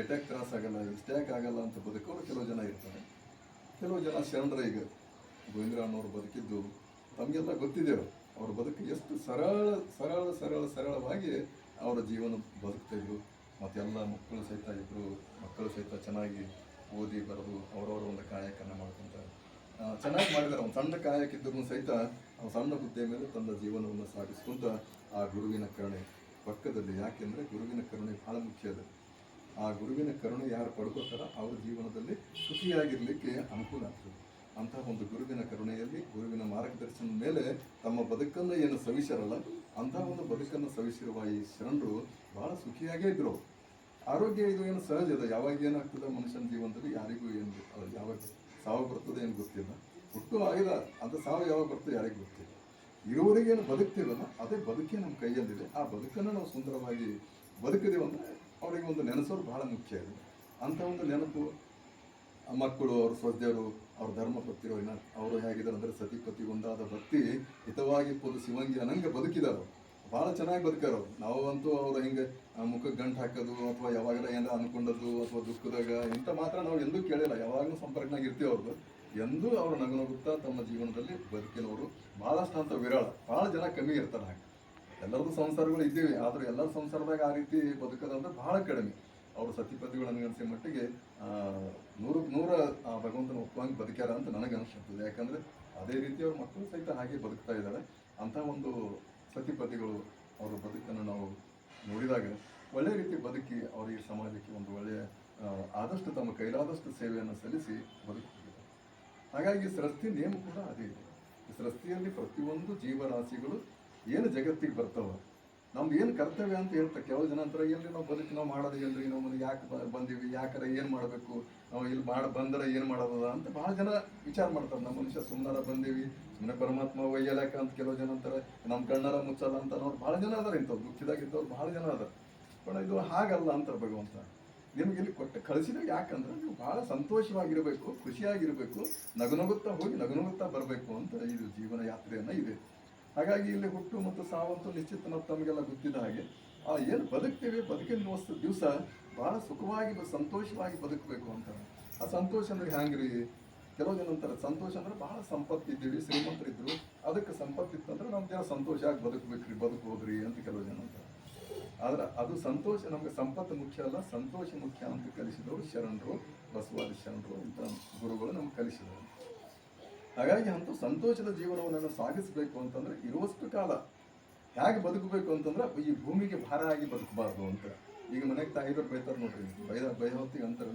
ಏಟಾಕ್ ತ್ರಾಸಾಗಲ್ಲ ಇಷ್ಟ್ಯಾಕ್ ಆಗಲ್ಲ ಅಂತ ಬದುಕೋರು ಕೆಲವು ಜನ ಇರ್ತಾರೆ. ಕೆಲವು ಜನ ಶರಣರ ಈಗ ಗೋವಿಂದರಾವ್ನವ್ರು ಬದುಕಿದ್ದು ತಮಗೆಲ್ಲ ಗೊತ್ತಿದೆಯೋ ಅವ್ರ. ಬದುಕು ಎಷ್ಟು ಸರಳ ಸರಳ ಸರಳ, ಸರಳವಾಗಿ ಅವರ ಜೀವನ ಬದುಕ್ತಾ ಇದ್ರು. ಮತ್ತೆಲ್ಲ ಮಕ್ಕಳು ಸಹಿತ ಇದ್ರು, ಮಕ್ಕಳು ಸಹಿತ ಚೆನ್ನಾಗಿ ಓದಿ ಬರೆದು ಅವರವರ ಒಂದು ಕಾಯಕನ್ನ ಮಾಡ್ಕೊಂತ ಚೆನ್ನಾಗಿ ಮಾಡಿದ್ರೆ. ಅವ್ನು ಸಣ್ಣ ಕಾಯಕ್ಕಿದ್ರು ಸಹಿತ ಅವ್ನು ಸಣ್ಣ ಹುದ್ದೆ ಮೇಲೆ ತನ್ನ ಜೀವನವನ್ನು ಸಾಗಿಸ್ಕೊಂತ ಆ ಗುರುವಿನ ಕರುಣೆ ಪಕ್ಕದಲ್ಲಿ. ಯಾಕೆಂದ್ರೆ ಗುರುವಿನ ಕರುಣೆ ಆ ಗುರುವಿನ ಕರುಣೆ ಯಾರು ಪಡ್ಕೋತಾರ ಅವರ ಜೀವನದಲ್ಲಿ ಸುಖಿಯಾಗಿರಲಿಕ್ಕೆ ಅನುಕೂಲ ಆಗ್ತದೆ. ಅಂತಹ ಒಂದು ಗುರುವಿನ ಕರುಣೆಯಲ್ಲಿ ಗುರುವಿನ ಮಾರ್ಗದರ್ಶನದ ಮೇಲೆ ತಮ್ಮ ಬದುಕನ್ನು ಏನು ಸವಿಸರಲ್ಲ ಅಂತಹ ಒಂದು ಬದುಕನ್ನು ಸವಿಸಿರುವ ಈ ಶರಣರು ಬಹಳ ಸುಖಿಯಾಗೇ ಇದ್ರು. ಆರೋಗ್ಯ ಇದು ಏನು ಸಹಜ ಇದೆ ಯಾವಾಗ ಏನಾಗ್ತದೆ ಮನುಷ್ಯನ ಜೀವನದಲ್ಲಿ ಯಾರಿಗೂ ಏನು ಯಾವಾಗ ಸಾವು ಬರ್ತದೆ ಏನು ಗೊತ್ತಿಲ್ಲ. ಹುಟ್ಟು ಆಗಿದ ಅದು ಸಾವು ಯಾವಾಗ ಬರ್ತದೆ ಯಾರಿಗೂ ಗೊತ್ತಿಲ್ಲ. ಇರುವವರೆಗೆ ಏನು ಅದೇ ಬದುಕೇ ನಮ್ಮ ಕೈಯಲ್ಲಿದೆ. ಆ ಬದುಕನ್ನು ನಾವು ಸುಂದರವಾಗಿ ಬದುಕಿದೆ ಅಂದರೆ ಅವರಿಗೆ ಒಂದು ನೆನೆಸೋರು ಬಹಳ ಮುಖ್ಯ ಇದೆ ಅಂಥ ಒಂದು ನೆನಪು ಮಕ್ಕಳು, ಅವ್ರ ಸ್ವಜ್ಞರು ಅವ್ರ ಧರ್ಮ ಇನ್ನ ಅವರು ಹೇಗಿದ್ದಾರೆ ಅಂದರೆ ಸತಿಪತಿ ಒಂದಾದ ಭಕ್ತಿ ಹಿತವಾಗಿ ಪೊದು ಶಿವಂಗಿ ಅನಂಗೆ ಬದುಕಿದಾರ ಭಾಳ ಚೆನ್ನಾಗಿ ಬದುಕಾರ ನಾವಂತೂ ಅವ್ರು ಹಿಂಗೆ ಮುಖಕ್ಕೆ ಗಂಟು ಹಾಕೋದು ಅಥವಾ ಯಾವಾಗೆಲ್ಲ ಏನಾರ ಅನ್ಕೊಂಡದ್ದು ಅಥವಾ ದುಃಖದಾಗ ಇಂಥ ಮಾತ್ರ ನಾವು ಎಂದೂ ಕೇಳಿಲ್ಲ. ಯಾವಾಗಲೂ ಸಂಪರ್ಕನಾಗ ಇರ್ತೀವಿ ಅವ್ರದ್ದು ಎಂದೂ ಅವರು ನಗನಗುತ್ತಾ ತಮ್ಮ ಜೀವನದಲ್ಲಿ ಬದುಕಿನವರು ಭಾಳಷ್ಟು ಅಂತ ವಿರಳ. ಭಾಳ ಜನ ಕಮ್ಮಿ ಇರ್ತಾರೆ ಹಾಗೆ. ಎಲ್ಲರದ್ದು ಸಂಸಾರಗಳು ಇದ್ದೀವಿ, ಆದ್ರೆ ಎಲ್ಲರ ಸಂಸಾರದಾಗ ಆ ರೀತಿ ಬದುಕೋದಂದ್ರೆ ಬಹಳ ಕಡಿಮೆ. ಅವರು ಸತಿಪತಿಗಳು ನನಗನ್ಸಿದ ಮಟ್ಟಿಗೆ ನೂರಕ್ಕೆ ನೂರ ಭಗವಂತನ ಒಪ್ಪಂಗೆ ಬದುಕ್ಯಾರ ಅಂತ ನನಗೆ ಅನಿಸುತ್ತದೆ. ಯಾಕಂದ್ರೆ ಅದೇ ರೀತಿ ಅವ್ರ ಮಕ್ಕಳು ಸಹಿತ ಹಾಗೆ ಬದುಕ್ತಾ ಇದ್ದಾರೆ. ಅಂಥ ಒಂದು ಸತಿಪತಿಗಳು ಅವರ ಬದುಕನ್ನು ನಾವು ನೋಡಿದಾಗ ಒಳ್ಳೆ ರೀತಿ ಬದುಕಿ ಅವರಿಗೆ ಸಮಾಜಕ್ಕೆ ಒಂದು ಒಳ್ಳೆಯ ಆದಷ್ಟು ತಮ್ಮ ಕೈಲಾದಷ್ಟು ಸೇವೆಯನ್ನು ಸಲ್ಲಿಸಿ ಬದುಕಿದ್ದಾರೆ ಹಾಗಾಗಿ ಸೃಷ್ಟಿ ನೇಮ ಕೂಡ ಅದೇ ಇದೆ. ಸೃಷ್ಟಿಯಲ್ಲಿ ಪ್ರತಿಯೊಂದು ಜೀವರಾಶಿಗಳು ಏನು ಜಗತ್ತಿಗೆ ಬರ್ತವ? ನಮ್ದು ಏನು ಕರ್ತವ್ಯ ಅಂತ ಹೇಳ್ತಾರೆ ಕೆಲವು ಜನ ಅಂತಾರೆ ಎಲ್ರಿ ನಾವು ಬದುಕಿ ನಾವು ಮಾಡೋದು ಎಲ್ರಿ? ನಾವು ಮುಂದೆ ಯಾಕೆ ಬಂದೀವಿ? ಯಾಕರ ಏನು ಮಾಡಬೇಕು? ನಾವು ಇಲ್ಲಿ ಮಾಡಿ ಬಂದರೆ ಏನು ಮಾಡೋದ ಅಂತ ಭಾಳ ಜನ ವಿಚಾರ ಮಾಡ್ತಾರೆ. ನಮ್ಮ ಮನುಷ್ಯ ಸುಮ್ಮನಾರ ಬಂದೀವಿ ಸುಮ್ಮನೆ ಪರಮಾತ್ಮ ಒಯ್ಯಲಕ್ಕ ಅಂತ ಕೆಲವು ಜನ ಅಂತಾರೆ ನಮ್ಮ ಕಣ್ಣಾರ ಮುಚ್ಚಲ್ಲ ಅಂತ ಅನ್ನೋರು ಭಾಳ ಜನ ಅದಾರ ಇಂಥವ್ರು. ದುಃಖಿದಾಗಿದ್ದವ್ರು ಭಾಳ ಜನ ಅದಾರ. ಬಟ್ ಇದು ಹಾಗಲ್ಲ ಅಂತಾರೆ ಭಗವಂತ. ನಿಮ್ಗೆ ಇಲ್ಲಿ ಕೊಟ್ಟು ಕಳಿಸಿದ್ರೆ ಯಾಕಂದ್ರೆ ನೀವು ಬಹಳ ಸಂತೋಷವಾಗಿರಬೇಕು, ಖುಷಿಯಾಗಿರಬೇಕು ನಗುನಗುತ್ತಾ ಹೋಗಿ ನಗುನಗುತ್ತಾ ಬರಬೇಕು ಅಂತ ಇದು ಜೀವನ ಯಾತ್ರೆಯನ್ನ ಇದೆ. ಹಾಗಾಗಿ ಇಲ್ಲಿ ಹುಟ್ಟು ಮತ್ತು ಸಾವಂತೂ ನಿಶ್ಚಿತ ನಾವು ತಮಗೆಲ್ಲ ಗೊತ್ತಿದ್ದ ಹಾಗೆ, ಆ ಏನು ಬದುಕ್ತೀವಿ ಬದುಕಿನ ದಿವಸ ಬಹಳ ಸುಖವಾಗಿ ಸಂತೋಷವಾಗಿ ಬದುಕಬೇಕು ಅಂತ. ಆ ಸಂತೋಷ ಅಂದ್ರೆ ಹ್ಯಾಂಗ್ರಿ? ಕೆಲವು ಜನ ಅಂತಾರೆ, ಸಂತೋಷ ಅಂದ್ರೆ ಬಹಳ ಸಂಪತ್ತಿದ್ದೀವಿ, ಶ್ರೀಮಂತರಿದ್ರು ಅದಕ್ಕೆ ಸಂಪತ್ತಿತ್ತಂದ್ರೆ ನಮ್ಮ ಜನ ಸಂತೋಷ ಆಗಿ ಬದುಕಬೇಕ್ರಿ, ಬದುಕೋದ್ರಿ ಅಂತ ಕೆಲವು ಜನ ಅಂತಾರೆ. ಆದ್ರೆ ಅದು ಸಂತೋಷ ನಮಗೆ ಸಂಪತ್ತು ಮುಖ್ಯ ಅಲ್ಲ, ಸಂತೋಷ ಮುಖ್ಯ ಅಂತ ಕಲಿಸಿದವರು ಶರಣರು, ಬಸವಾದಿ ಶರಣರು ಅಂತ ಗುರುಗಳು ನಮ್ಗೆ ಕಲಿಸಿದರು ಹಾಗಾಗಿ ಅಂತೂ ಸಂತೋಷದ ಜೀವನವನ್ನು ಸಾಗಿಸಬೇಕು ಅಂತಂದ್ರೆ ಇರುವಷ್ಟು ಕಾಲ ಹೇಗೆ ಬದುಕಬೇಕು ಅಂತಂದ್ರೆ ಈ ಭೂಮಿಗೆ ಭಾರ ಆಗಿ ಬದುಕಬಾರ್ದು ಅಂತ. ಈಗ ಮನೆಗೆ ತಾಯಿದವ್ರು ಬೈತಾರೆ ನೋಡ್ರಿ, ಬೈದ ಬೈ ಹೊತ್ತಿಗೆ ಅಂತಾರೆ